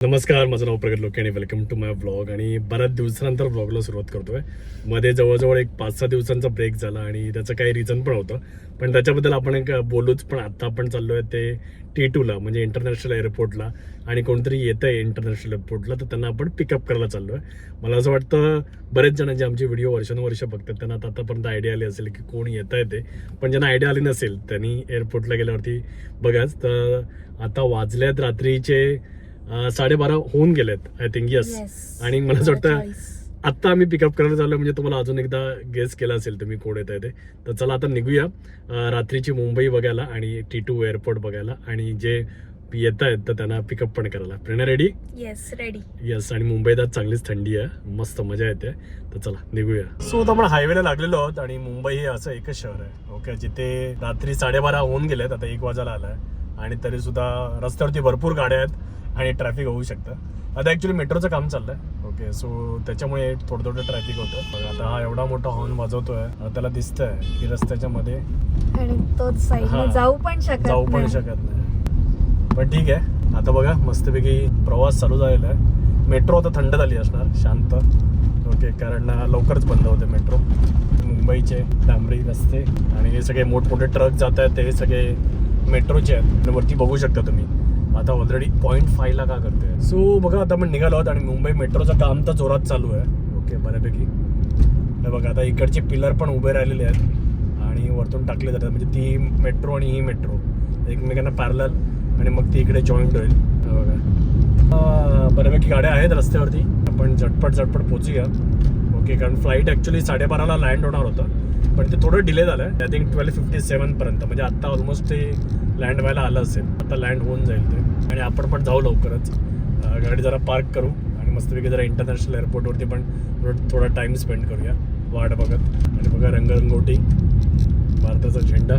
नमस्कार माझं नाव प्रगत लोके आणि वेलकम टू माय ब्लॉग आणि बऱ्याच दिवसानंतर ब्लॉगला सुरुवात करतोय. मध्ये जवळजवळ एक पाच सहा दिवसांचा ब्रेक झाला आणि त्याचं काही रिझन पण होतं. पण त्याच्याबद्दल आपण एक बोलूच पण आत्ता आपण चाललो आहे ते टी टूला म्हणजे इंटरनॅशनल एअरपोर्टला आणि कोणतरी येतं आहे इंटरनॅशनल एअरपोर्टला तर त्यांना आपण पिकअप करायला चाललो आहे मला असं वाटतं बरेच जण जे आमचे व्हिडिओ वर्षानुवर्ष बघतात त्यांना आता आतापर्यंत आयडिया आली असेल की कोण येत आहे ते. पण ज्यांना आयडिया आली नसेल त्यांनी एअरपोर्टला गेल्यावरती बघाच. तर आता वाजल्यात रात्रीचे साडेबारा होऊन गेलेत आय थिंक यस. आणि मला असं वाटतं. आत्ता आम्ही पिकअप करायला चाललो म्हणजे तुम्हाला अजून एकदा गेस केला असेल तुम्ही कोण येत आहे ते. तर चला आता निघूया रात्रीची मुंबई बघायला आणि टी टू एअरपोर्ट बघायला आणि जे येत आहेत तर त्यांना पिकअप पण करायला. Prerna ready yes ready yes आणि मुंबईत आज चांगलीच थंडी आहे. मस्त मजा येते. तर चला निघूया. सो आपण हायवेला लागलेलो आहोत आणि मुंबई हे असं एकच शहर आहे. ओके जिथे रात्री साडेबारा होऊन गेलेत आता एक वाजायला आलाय. आणि तरी सुद्धा रस्त्यावरती भरपूर गाड्या आहेत. आणि ट्रॅफिक होऊ शकतं. आता ऍक्च्युली मेट्रोचं काम चाललंय. ओके सो त्याच्यामुळे थोडं थोडं ट्रॅफिक होतं. बघा, आता हा एवढा मोठा हॉर्न वाजवतोय. त्याला दिसतंय की रस्त्याच्या मध्ये आणि तोच हा. साईडने जाऊ पण शकत जाऊ पण नाही. शकत नाही. पण ठीक आहे. आता बघा मस्तपैकी प्रवास चालू झालेला आहे. मेट्रो आता थंड झाली असणार शांत. ओके कारण लवकरच बंद होते मेट्रो. मुंबईचे डांबरी रस्ते आणि हे सगळे मोठमोठे ट्रक जात आहेत ते सगळे मेट्रोचे आहेत. आणि वरती बघू शकता तुम्ही. आता ऑलरेडी पॉईंट फायला का करते सो बघा आता आपण निघालो आहोत आणि मुंबई मेट्रोचं काम तर जोरात चालू आहे. ओके बऱ्यापैकी. हे बघा आता इकडचे पिलर पण उभे राहिलेले आहेत आणि वरतून टाकले जातात. म्हणजे ती मेट्रो आणि ही मेट्रो. एकमेकांना पॅरल आणि मग ती इकडे जॉईंट होईल. बघा. बऱ्यापैकी गाड्या आहेत रस्त्यावरती. आपण झटपट झटपट पोचूया. ओके कारण फ्लाईट ॲक्च्युली साडेबाराला लँड होणार होतं. पण ते थोडं डिले झालं आहे आय थिंक ट्वेल्व फिफ्टी सेवनपर्यंत म्हणजे आत्ता ऑलमोस्ट ते लँड व्हायला आलं असेल. आता लँड होऊन जाईल ते. आणि आपण पण जाऊ लवकरच. गाडी जरा पार्क करू. आणि मस्तपैकी जरा इंटरनॅशनल एअरपोर्टवरती पण थोडं- थोडा टाईम स्पेंड करूया. वाट बघत. आणि बघा रंगरंगोटी. भारताचा झेंडा.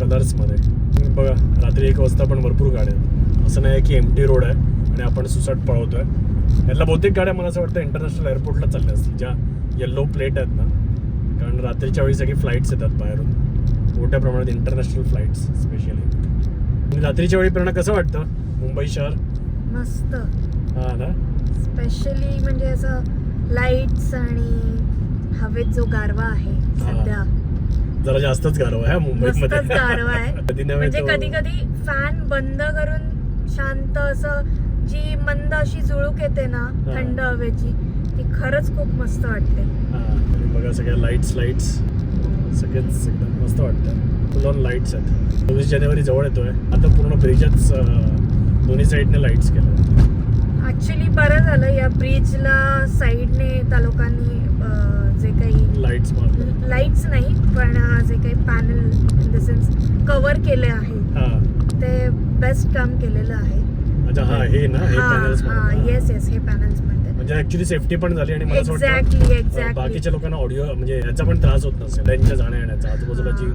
कलर्समध्ये बघा रात्री एक वाजता पण भरपूर गाड्या आहेत. असं नाही आहे की एम टी रोड आहे. आणि आपण सुसाट आहे यातल्या बहुतेक गाड्या मला असं वाटतं इंटरनॅशनल एअरपोर्टला चालल्या असतील ज्या येल्लो प्लेट आहेत ना. कारण रात्रीच्या वेळी सगळी फ्लाईट्स येतात बाहेरून. मोठ्या प्रमाणात इंटरनॅशनल फ्लाईट्स स्पेशली रात्रीच्या वेळी प्रेरणा कसं वाटतं? मुंबई शहर? मस्त. हा ना? स्पेशली म्हणजे असं लाईट्स आणि हवेत जो गारवा आहे सध्या. जरा जास्तच गारवा आहे मुंबईमध्ये. मस्तच गारवा आहे. म्हणजे कधी कधी फॅन बंद करून शांत असं जी मंद अशी झुळूक येते ना. थंड हवेची ती खरंच खूप मस्त वाटते. हा, बघा सगळ्या लाईट्स लाईट्स सगळेच एकदम मस्त वाटतं. फुल ऑन लाईट्स आहेत. चोवीस जानेवारी जवळ येतोय. आता पूर्ण ब्रिजच दोन्ही साईडने लाईट्स केलं ऍक्च्युली बरं झालं या ब्रिजला साईडने त्या लोकांनी जे काही लाईट्स लाईट्स नाही पण जे काही panel in the sense cover केले आहे. ते बेस्ट काम केलेलं आहे. अच्छा हा हे ना हे पॅनल्स येस येस हे पॅनल्स म्हणते म्हणजे ऍक्च्युली सेफ्टी पण झाली आणि मला असं एक्झॅक्टली वाटतं एक्झॅक्टली बाकीच्या लोकांना ऑडिओ म्हणजे याचा पण त्रास होत नसेल त्यांच्या जाण्या येण्याचा आजूबाजूला जी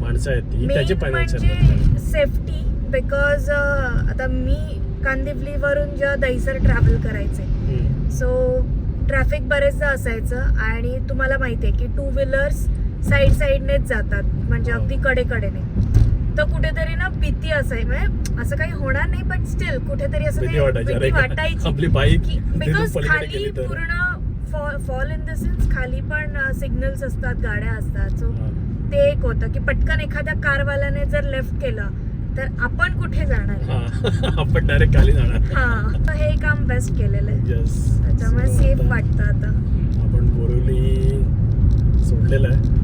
माणसं आहेत ती त्याचे पॅनल्स आहेत म्हणजे सेफ्टी बिकॉज आता मी कांदिवलीवरून जेव्हा दहीसर ट्रॅव्हल करायचे हम्म. सो ट्रॅफिक बरेचदा असायचं आणि तुम्हाला माहिती आहे की टू व्हीलर्स साईड साईडनेच जातात म्हणजे हो. अगदी कडेकडेने. तर कुठेतरी ना भीती असाय म्हणजे असं काही होणार नाही पण स्टील कुठेतरी असं भीती वाटायची. अरे भीती वाटायची. आपली बाईक की बिकॉज खाली पूर्ण फॉल इन द सेन्स खाली पण सिग्नल्स असतात गाड्या असतात. सो. ते एक होतं की पटकन एखाद्या कारवाल्याने जर लेफ्ट केलं तर आपण कुठे जाणार? हा. आपण डायरेक्ट खाली जाणार. हा. तर हे काम बेस्ट केलेलं आहे. त्याच्यामुळे सेफ वाटतं आता. आपण बोरिवली सोडलेलं आहे.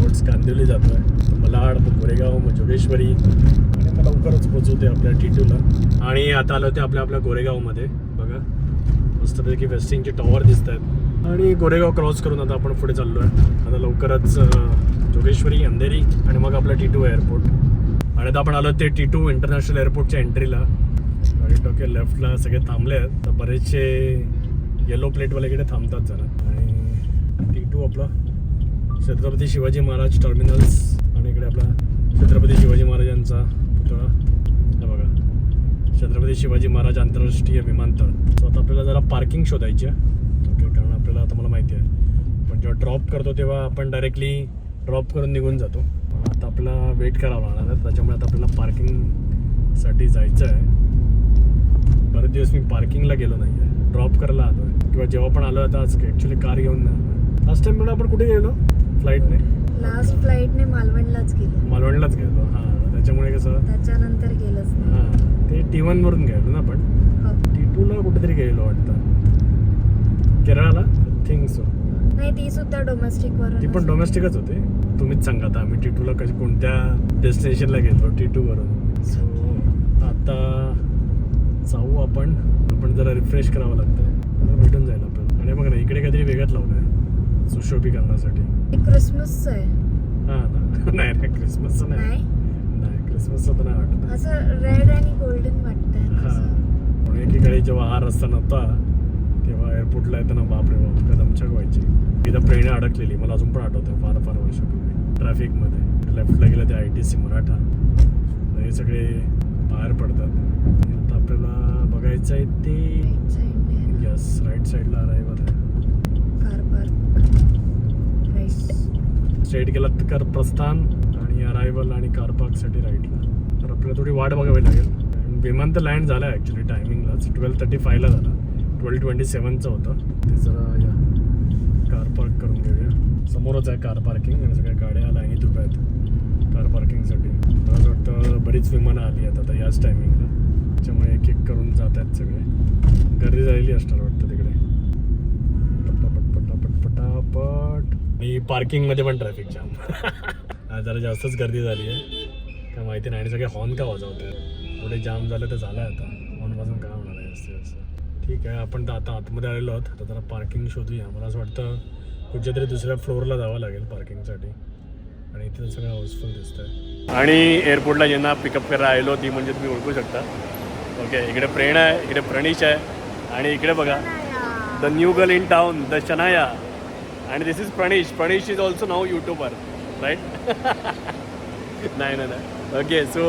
रोड्स कांदिवली जातोय. मलाड मग गोरेगाव मग जोगेश्वरी आणि मग लवकरच पोचवते आपल्या टी टूला आणि आता आलो ते आपल्या आपल्या गोरेगावमध्ये बघा मस्तपैकी वेस्टिंगचे टॉवर दिसत आहेत आणि गोरेगाव क्रॉस करून आता आपण पुढे चाललो आहे आता लवकरच जोगेश्वरी अंधेरी आणि मग आपला टू एअरपोर्ट आणि आता आपण आलो ते टी टू इंटरनॅशनल एअरपोर्टच्या एंट्रीला गाडी टोके लेफ्टला सगळे थांबले आहेत. तर बरेचसे येलो प्लेटवाले इकडे थांबतात जरा. आणि टी टू आपला छत्रपती शिवाजी महाराज टर्मिनल्स आणि इकडे आपला छत्रपती शिवाजी महाराजांचा पुतळा. बघा. छत्रपती शिवाजी महाराज आंतरराष्ट्रीय विमानतळ. सो आता आपल्याला जरा पार्किंग शोधायची आहे. ओके कारण आपल्याला आता मला माहिती आहे. पण जेव्हा ड्रॉप करतो तेव्हा आपण डायरेक्टली ड्रॉप करून निघून जातो. आता आपला वेट करावा लागणार आहे. त्याच्यामुळे आता आपल्याला पार्किंगसाठी जायचं आहे. बरेच दिवस मी पार्किंगला गेलो नाही आहे ड्रॉप करायला आलो आहे किंवा जेव्हा पण आलो आता आज ॲक्च्युली कार घेऊन नाही लास्ट टाइम म्हणून आपण कुठे गेलो? फ्लाईटने लास्ट फ्लाईटने मालवणलाच गेलो. मालवणलाच गेलो हां. त्याच्यामुळे कसं? त्याच्यानंतर गेलंच हां. ते टी वनवरून गेलो ना आपण? हो. टी टूला कुठेतरी गेलो वाटतं. केरळाला? थिंक सो नाही ती सुद्धा डोमेस्टिक वरून ती पण डोमेस्टिकच होती. तुम्हीच सांगा आता आम्ही टी टूला कशी कोणत्या डेस्टिनेशनला गेलो टी टू वरून? सो आता जाऊ आपण. आपण जरा रिफ्रेश करावं लागतं. भेटून जाईल आपल्याला. आणि बघ ना इकडे काहीतरी वेगळंच सुशोभीकरणासाठी क्रिसमसचं आहे. हां ना. नाही नाही क्रिसमसचं नाही. नाही? तर नाही वाटत. असं रेड आणि गोल्डन वाटतंय. हां. एकीकडे जेव्हा हा रस्ता नव्हता तेव्हा एअरपोर्टला येताना बापरे बाप का दमछाक व्हायची. इथं प्रेरणा अडकलेली मला अजून पण आठवतं फार फार वर्षापूर्वी. ट्रॅफिकमध्ये लेफ्टला गेलं ते आय टी सी मराठा. हे सगळे बाहेर पडतात. आता आपल्याला बघायचं आहे ते यस राईट साईडला अरायवल आहे कार पार्क राईट स्ट्रेट गेलात तर प्रस्थान आणि अरायवल आणि कार पार्कसाठी राईटला तर आपल्याला थोडी वाट बघावी लागेल. आणि विमान तर लँड झालं ॲक्च्युली टायमिंगलाच ट्वेल्व थर्टी फायला झाला. ट्वेल्व ट्वेंटी सेवनचं होतं. ते जरा या कार पार्क करून घेऊया. समोरच आहे कार पार्किंग आणि सगळ्या गाड्या लाईनीत उभ्या आहेत. कार पार्किंगसाठी मला असं वाटतं बरीच विमानं आली आहेत आता याच टायमिंगला त्याच्यामुळे एक एक करून जात आहेत सगळे. गर्दी झालेली असणार वाटतं तिकडे पटापट पटापट पटापट आणि पार्किंगमध्ये पण ट्रॅफिक जाम जरा जास्तच गर्दी झाली आहे. काय माहिती नाही आणि सगळे हॉर्न का वाजवते पुढे जाम झालं तर झालं आता. हॉर्नपासून काय होणार आहे असं असं. ठीक आहे आपण तर आता आतमध्ये आलेलो आहोत. आता जरा पार्किंग शोधूया. मला असं वाटतं कुठच्या तरी दुसऱ्या फ्लोअरला जावं लागेल पार्किंगसाठी आणि इथे सगळं हाऊसफुल दिसतंय. आणि एअरपोर्टला ज्यांना पिकअप करायला आलो ती म्हणजे तुम्ही ओळखू शकता. ओके इकडे प्रेरणा आहे इकडे प्रणीश आहे. आणि इकडे बघा. The new girl in town the Shanaya आणि this is Pranesh Pranesh is also now YouTuber right नाही नाही नाही ओके सो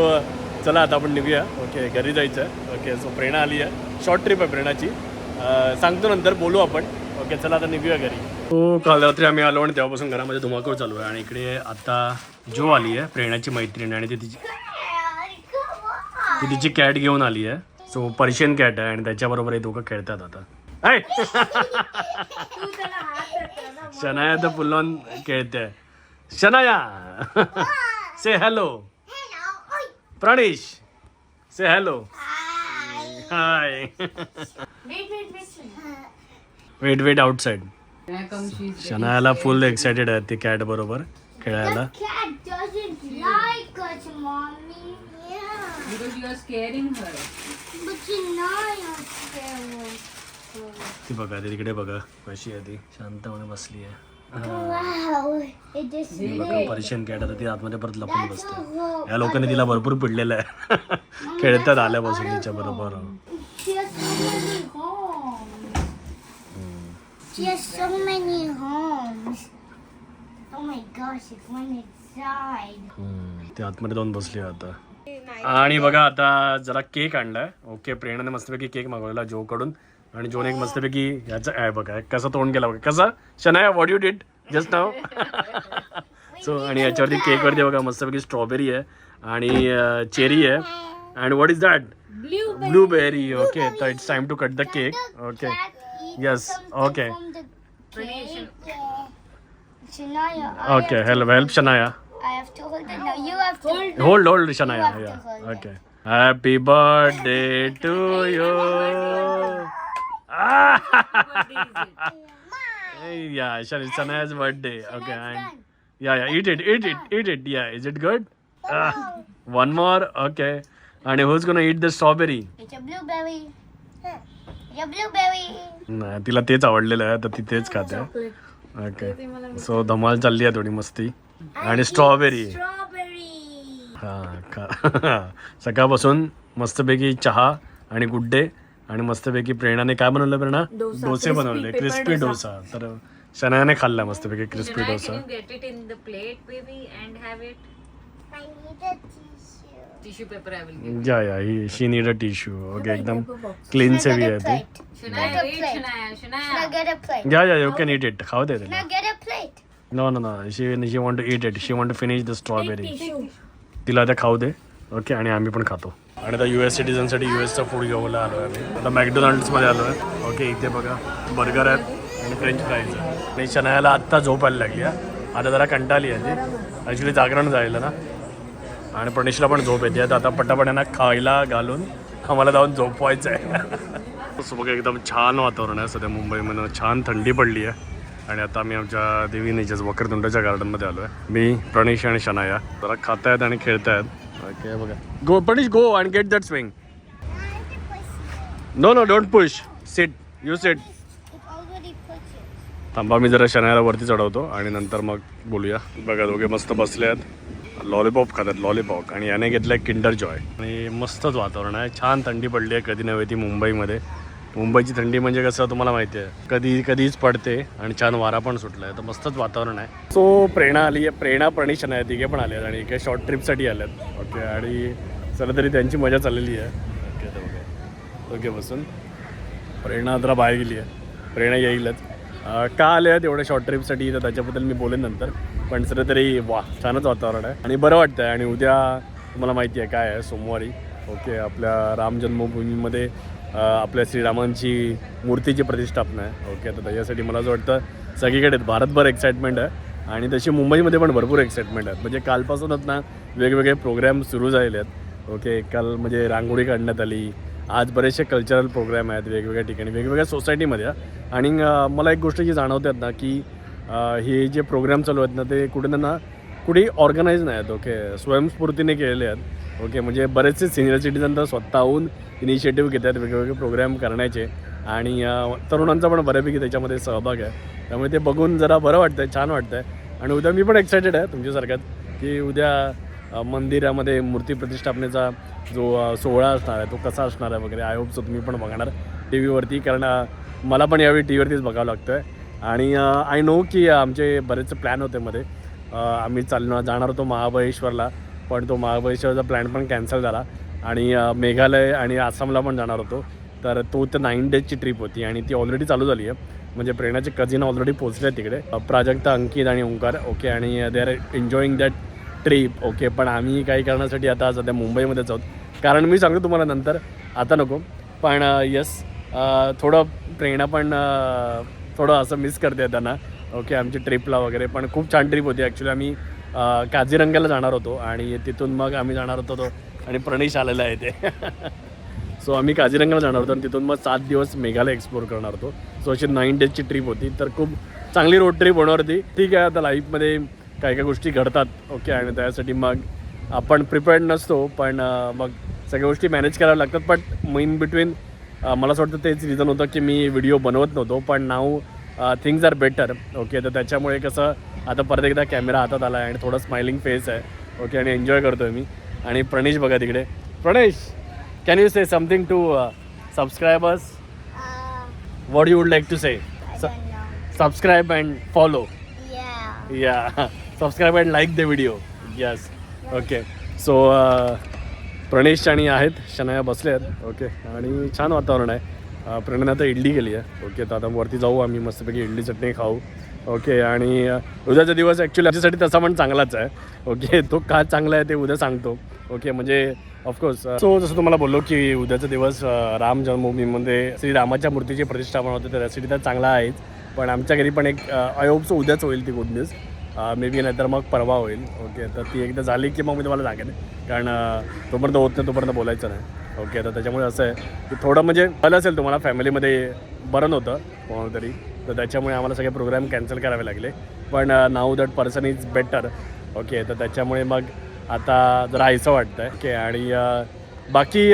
चला आता आपण निघूया. ओके घरी जायचं. आहे ओके सो प्रेरणा आली आहे. शॉर्ट ट्रिप आहे प्रेरणाची. Uh, सांगतो नंतर बोलू आपण. ओके चला आता निघूया घरी. हो काल रात्री आम्ही आलो आणि तेव्हापासून घरामध्ये धुमाकूळ चालू आहे. आणि इकडे आता जो आली आहे प्रेरणाची मैत्रीण आणि ती तिची ती तिची कॅट घेऊन आली आहे. सो पर्शियन कॅट आहे आणि त्याच्याबरोबर हे दोघं खेळतात आता. शनाया तर पुलवान खेळते. Shanaya. Say hello Pranesh say hello hi wait wait outside शनायाला full excited आहे ती कॅट बरोबर खेळायला. Because you are scaring her. But she's not scared. ती बघा ती तिकडे बघा. कशी आहे ती शांतपणे बसली आहे. बघा पर्शियन कॅट आता ती आतमध्ये परत लपून बसते. या लोकांनी तिला भरपूर पिडलेलं आहे. खेळतात आल्यापासून तिच्या बरोबर. Oh. ते आतमध्ये जाऊन बसली आहे आता. आणि बघा आता जरा केक आणलाय. ओके प्रेरणाने मस्तपैकी केक मागवलेला जो कडून आणि जोने एक मस्तपैकी ह्याचं आहे बघा कसं तोंड केला बघा. कसा? Shanaya what you did just now so आणि याच्यावरती केकवरती बघा मस्तपैकी स्ट्रॉबेरी आहे आणि चेरी आहे. And what is that blueberry okay तर it's time to cut the cake okay. Shania, I okay help help Shanaya. Hold hold Shanaya. Okay happy birthday to you yeah शनाया's birthday okay and yeah yeah eat eat eat eat eat eat yeah is it good one more okay आणि who's gonna eat the strawberry It's a blueberry. It's a blueberry. नाही तिला तेच आवडलेलं आहे तर ती तेच खाते. ओके सो धमाल चालली आहे थोडी मस्ती. आणि स्ट्रॉबेरी स्ट्रॉबेरी हा खा. सकाळपासून मस्तपैकी चहा आणि गुड्डे. आणि मस्तपैकी प्रेरणाने काय बनवलं प्रेरणा डोसा, डोसे crispy बनवले pepper क्रिस्पी डोसा. डोसा तर शनायाने खाल्ला मस्तपैकी crispy Shania, dosa can you get it in the plate, baby, and have it? I need a tissue. Tissue paper, I will give. Yeah yeah he she need a tissue okay एकदम clean Can I सेवी get आहे a ती plate? Shania, Get a wait, plate. Shania, Can I Shania. get a plate? या yeah you can eat eat खाऊ दे Can तिला I get a plate? No no no she she want to eat eat she want to finish the strawberry tissue तिला आता खाऊ दे okay आणि आम्ही पण खातो आणि आता यू एस सिटीजनसाठी यू एसचं फूड घेऊन आलो आहे आम्ही. आता मॅकडोनाल्ड्समध्ये आलो आहे. ओके इथे बघा बर्गर आहेत आणि फ्रेंच फ्राईज आहे आणि शनायाला आत्ता झोप यायला लागली आहे. आता जरा कंटाळली आहे ती ॲक्च्युली जागरण झालेलं ना. आणि प्रणेशला पण झोप येते. तर आता पटापट्यानं खायला घालून आम्हाला जाऊन झोपवायचं आहे सो बघा एकदम छान वातावरण आहे सध्या मुंबईमध्ये. छान थंडी पडली आहे. आणि आता आम्ही आमच्या देवी नेचर्स वक्रतुंडाच्या गार्डनमध्ये आलो आहे मी प्रणेश आणि शनाया. जरा खातायत आणि खेळत आहेत ओके बघा. Go punish go and get that swing no no don't push sit you sit थांबा मी जरा शनायला वरती चढवतो आणि नंतर मग बोलूया. बघा दोघे मस्त बसले आहेत. लॉलीपॉप खातात लॉलीपॉप आणि याने घेतलं आहे किंडर जॉय आणि मस्तच वातावरण आहे. छान थंडी पडली आहे कधी नव्हे ती मुंबईमध्ये. मुंबईची थंडी म्हणजे कसं तुम्हाला माहिती आहे. कधी कधीच पडते आणि छान वारा पण सुटला आहे तर मस्तच वातावरण आहे. सो प्रेरणा आली आहे. प्रेरणा प्रणिशन आहे तिघे पण आले आहेत आणि काही शॉर्ट ट्रिपसाठी आल्यात ओके आणि चला तरी त्यांची मजा चाललेली आहे. ओके ओके ओके बसून. प्रेरणा जरा बाहेर गेली आहे. प्रेरणा येईलच. का आले आहेत एवढ्या शॉर्ट ट्रिपसाठी तर त्याच्याबद्दल मी बोलेन नंतर. पण सर तरी वा छानच वातावरण आहे. आणि बरं वाटतं आहे आणि उद्या तुम्हाला माहिती आहे काय आहे सोमवारी. ओके आपल्या राम जन्मभूमीमध्ये आपल्या श्रीरामांची मूर्तीची प्रतिष्ठापना आहे. ओके तर त्याच्यासाठी मला असं वाटतं सगळीकडे भारतभर एक्साइटमेंट आहे. आणि तशी मुंबईमध्ये पण भरपूर एक्साइटमेंट आहे. म्हणजे कालपासूनच ना वेगवेगळे प्रोग्राम सुरू झालेले आहेत. ओके काल म्हणजे रांगोळी काढण्यात आली. आज बरेचसे कल्चरल प्रोग्राम आहेत वेगवेगळ्या ठिकाणी वेगवेगळ्या सोसायटीमध्ये आणि मला एक गोष्ट जी जाणवतात ना की हे जे प्रोग्राम चालू आहेत ना ते कुठे ना कुठेही ऑर्गनाईज नाही आहेत. ओके स्वयंस्फूर्तीने केलेले आहेत. ओके म्हणजे बरेचसे सिनियर सिटीजन तर स्वतःहून इनिशिएटिव्ह घेतात वेगवेगळे प्रोग्राम करण्याचे. आणि तरुणांचा पण बऱ्यापैकी त्याच्यामध्ये सहभाग आहे. त्यामुळे ते बघून जरा बरं वाटतं आहे छान वाटतं आहे आणि उद्या मी पण एक्सायटेड आहे तुमच्यासारख्यात की उद्या मंदिरामध्ये मूर्ती प्रतिष्ठापनेचा जो सोहळा असणार आहे तो कसा असणार आहे वगैरे आय होप सो तुम्ही पण बघणार. टी व्हीवरती कारण मला पण यावेळी टी व्हीवरतीच बघावं लागतं आहे आणि आय नो की आमचे बरेचसे प्लॅन होते मध्ये. आम्ही चालणार जाणार होतो महाबळेश्वरला. पण तो महाबळेश्वरचा प्लॅन पण कॅन्सल झाला. आणि मेघालय आणि आसामला पण जाणार होतो. तर तो तर नाईन डेजची ट्रिप होती आणि ती ऑलरेडी चालू झाली आहे. म्हणजे प्रेरणाचे कझिन ऑलरेडी पोचले आहेत तिकडे. प्राजक्ता अंकित आणि ओंकार ओके आणि they are enjoying that trip okay पण आम्ही काही करण्यासाठी आता सध्या मुंबईमध्येच आहोत. कारण मी सांगतो तुम्हाला नंतर आता नको. पण यस थोडं प्रेरणा पण थोडं असं मिस करते त्यांना ओके आमची ट्रिपला वगैरे. पण खूप छान ट्रिप होती ॲक्च्युली आम्ही काझीरंगाला जाणार होतो आणि तिथून मग आम्ही जाणार होतो तो आणि प्रणेश आलेला आहे ते सो आम्ही काझीरंगाला जाणार होतो आणि तिथून मग सात दिवस मेघालय एक्सप्लोर करणार होतो. सो अशी नाईन डेजची ट्रिप होती. तर खूप चांगली रोड ट्रिप होणार होती. ठीक आहे आता लाईफमध्ये काही काही गोष्टी घडतात. ओके आणि त्यासाठी मग आपण प्रिपेअर्ड नसतो पण मग सगळ्या गोष्टी मॅनेज कराव्या लागतात. बट इन बिटवीन मला असं वाटतं तेच रिझन होतं की मी व्हिडिओ बनवत नव्हतो पण now things are better okay तर त्याच्यामुळे कसं आता परत एकदा कॅमेरा हातात आला आहे आणि थोडं स्माइलिंग फेस आहे. ओके आणि एन्जॉय करतो मी. आणि प्रणेश बघा तिकडे. Pranesh can you say something to subscribers Uh, what you would like to say. Subscribe and follow. Yeah subscribe and like the video yes okay so Pranesh आणि आहेत. शनाया बसले आहेत. ओके आणि छान वातावरण आहे. अ, प्रणयने आता इडली केली आहे. ओके तर आता वरती जाऊ आम्ही. मस्तपैकी इडली चटणी खाऊ. ओके आणि उद्याचा दिवस ॲक्च्युली आमच्यासाठी तसा पण चांगलाच आहे. ओके तो का चांगला आहे ते उद्या सांगतो. ओके म्हणजे ऑफकोर्स सो जसं तुम्हाला बोललो की उद्याचा दिवस राम जन्मभूमीमध्ये श्रीरामाच्या मूर्तीची प्रतिष्ठापना होते तर त्यासाठी तर चांगला आहेच. पण आमच्या घरी पण एक आय उद्याच होईल ती गुड न्यूज मे बी नाहीतर मग परवा होईल. ओके तर ती एकदा झाली की मग मी तुम्हाला सांगेन. कारण तोपर्यंत होत नाही तोपर्यंत बोलायचं नाही. ओके तर त्याच्यामुळे असं आहे की थोडं म्हणजे भलं असेल तुम्हाला फॅमिलीमध्ये बरं नव्हतं कोणाला तरी. तर त्याच्यामुळे आम्हाला सगळे प्रोग्राम कॅन्सल करावे लागले. पण now that person is better okay तर त्याच्यामुळे मग आता जरा वाटतं आहे ओके आणि बाकी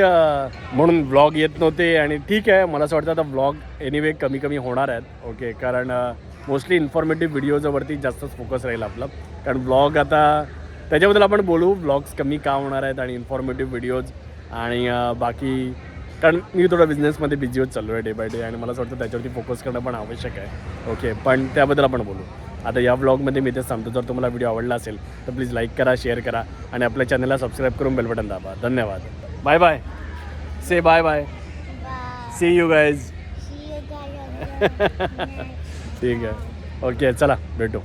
म्हणून ब्लॉग येत नव्हते आणि ठीक आहे मला असं वाटतं आता ब्लॉग एनिवे कमी कमी होणार आहेत. ओके कारण मोस्टली इन्फॉर्मेटिव्ह व्हिडिओजवरती जास्तच फोकस राहील आपला. कारण ब्लॉग आता त्याच्याबद्दल आपण बोलू. ब्लॉग्स कमी का होणार आहेत आणि इन्फॉर्मेटिव्ह व्हिडिओज आणि बाकी कारण मी थोडं बिझनेसमध्ये बिझी होत चाललो आहे डे बाय डे आणि मला असं वाटतं त्याच्यावरती फोकस करणं पण आवश्यक आहे. ओके पण त्याबद्दल आपण बोलू. आता या व्लॉगमध्ये मी तेच सांगतो जर तुम्हाला व्हिडिओ आवडला असेल तर प्लीज लाईक करा शेअर करा आणि आपल्या चॅनलला सबस्क्राईब करून बेल बटन दाबा. धन्यवाद. Bye bye say bye bye. See you again. ठीक आहे. ओके चला भेटू.